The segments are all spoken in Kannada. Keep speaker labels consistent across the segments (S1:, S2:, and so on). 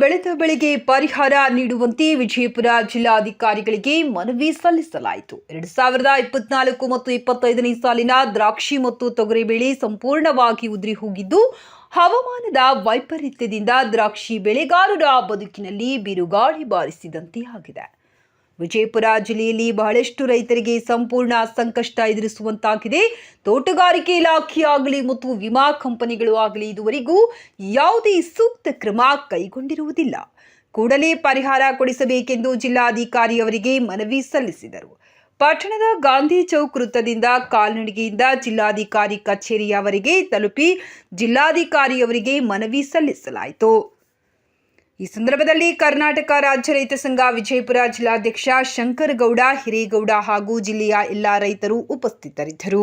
S1: ಬೆಳೆದ ಬೆಳೆಗೆ ಪರಿಹಾರ ನೀಡುವಂತೆ ವಿಜಯಪುರ ಜಿಲ್ಲಾಧಿಕಾರಿಗಳಿಗೆ ಮನವಿ ಸಲ್ಲಿಸಲಾಯಿತು. ಎರಡು ಸಾವಿರದ ಇಪ್ಪತ್ನಾಲ್ಕು ಮತ್ತು ಇಪ್ಪತ್ತೈದನೇ ಸಾಲಿನ ದ್ರಾಕ್ಷಿ ಮತ್ತು ತೊಗರಿ ಬೆಳೆ ಸಂಪೂರ್ಣವಾಗಿ ಉದುರಿ ಹೋಗಿದ್ದು, ಹವಾಮಾನದ ವೈಪರೀತ್ಯದಿಂದ ದ್ರಾಕ್ಷಿ ಬೆಳೆಗಾರರ ಬದುಕಿನಲ್ಲಿ ಬಿರುಗಾಳಿ ಬಾರಿಸಿದಂತೆ ಆಗಿದೆ. ವಿಜಯಪುರ ಜಿಲ್ಲೆಯಲ್ಲಿ ಬಹಳಷ್ಟು ರೈತರಿಗೆ ಸಂಪೂರ್ಣ ಸಂಕಷ್ಟ ಎದುರಿಸುವಂತಾಗಿದೆ. ತೋಟಗಾರಿಕೆ ಇಲಾಖೆ ಆಗಲಿ ಮತ್ತು ವಿಮಾ ಕಂಪನಿಗಳು ಆಗಲಿ ಇದುವರೆಗೂ ಯಾವುದೇ ಸೂಕ್ತ ಕ್ರಮ ಕೈಗೊಂಡಿರುವುದಿಲ್ಲ. ಕೂಡಲೇ ಪರಿಹಾರ ಕೊಡಿಸಬೇಕೆಂದು ಜಿಲ್ಲಾಧಿಕಾರಿಯವರಿಗೆ ಮನವಿ ಸಲ್ಲಿಸಿದರು. ಪಟ್ಟಣದ ಗಾಂಧಿ ಚೌಕ್ ವೃತ್ತದಿಂದ ಕಾಲ್ನಡಿಗೆಯಿಂದ ಜಿಲ್ಲಾಧಿಕಾರಿ ಕಚೇರಿಯವರೆಗೆ ತಲುಪಿ ಜಿಲ್ಲಾಧಿಕಾರಿಯವರಿಗೆ ಮನವಿ ಸಲ್ಲಿಸಲಾಯಿತು. ಈ ಸಂದರ್ಭದಲ್ಲಿ ಕರ್ನಾಟಕ ರಾಜ್ಯ ರೈತ ಸಂಘ ವಿಜಯಪುರ ಜಿಲ್ಲಾಧ್ಯಕ್ಷ ಶಂಕರಗೌಡ ಹಿರೇಗೌಡ ಹಾಗೂ ಜಿಲ್ಲೆಯ ಎಲ್ಲಾ ರೈತರು ಉಪಸ್ಥಿತರಿದ್ದರು.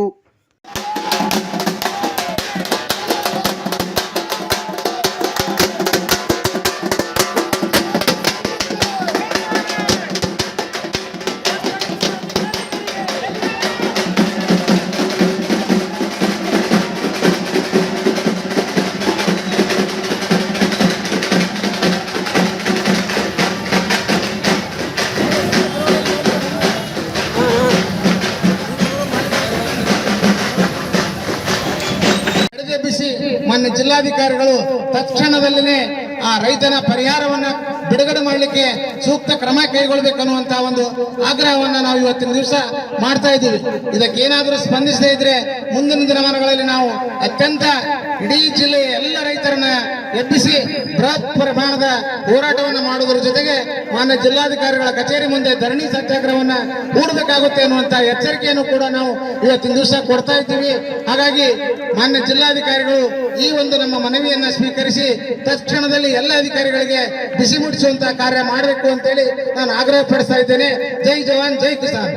S2: ಮಾನ್ಯ ಜಿಲ್ಲಾಧಿಕಾರಿಗಳು ತಕ್ಷಣದಲ್ಲೇ ಆ ರೈತನ ಪರಿಹಾರವನ್ನ ಬಿಡುಗಡೆ ಮಾಡಲಿಕ್ಕೆ ಸೂಕ್ತ ಕ್ರಮ ಕೈಗೊಳ್ಬೇಕನ್ನುವಂತ ಒಂದು ಆಗ್ರಹವನ್ನ ನಾವು ಇವತ್ತಿನ ದಿವಸ ಮಾಡ್ತಾ ಇದ್ದೀವಿ. ಇದಕ್ಕೇನಾದರೂ ಸ್ಪಂದಿಸದೇ ಇದ್ರೆ ಮುಂದಿನ ದಿನಮಾನಗಳಲ್ಲಿ ನಾವು ಅತ್ಯಂತ ಇಡೀ ಜಿಲ್ಲೆಯ ಎಲ್ಲ ರೈತರನ್ನ ಎಬ್ಬಿಸಿ ಬೃಹತ್ ಪ್ರಮಾಣದ ಹೋರಾಟವನ್ನು ಮಾಡುವುದರ ಜೊತೆಗೆ ಮಾನ್ಯ ಜಿಲ್ಲಾಧಿಕಾರಿಗಳ ಕಚೇರಿ ಮುಂದೆ ಧರಣಿ ಸತ್ಯಾಗ್ರಹವನ್ನ ಹೂಡಬೇಕಾಗುತ್ತೆ ಅನ್ನುವಂತ ಎಚ್ಚರಿಕೆಯನ್ನು ಕೂಡ ನಾವು ಇವತ್ತಿನ ದಿವಸ ಕೊಡ್ತಾ ಇದ್ದೀವಿ. ಹಾಗಾಗಿ ಮಾನ್ಯ ಜಿಲ್ಲಾಧಿಕಾರಿಗಳು ಈ ಒಂದು ನಮ್ಮ ಮನವಿಯನ್ನ ಸ್ವೀಕರಿಸಿ ತಕ್ಷಣದಲ್ಲಿ ಎಲ್ಲ ಅಧಿಕಾರಿಗಳಿಗೆ ಬಿಸಿ ಮುಟ್ಟಿಸುವಂತಹ ಕಾರ್ಯ ಮಾಡಬೇಕು ಅಂತೇಳಿ ನಾನು ಆಗ್ರಹ ಪಡಿಸ್ತಾ ಇದ್ದೇನೆ. ಜೈ ಜವಾನ್, ಜೈ ಕಿಸಾನ್.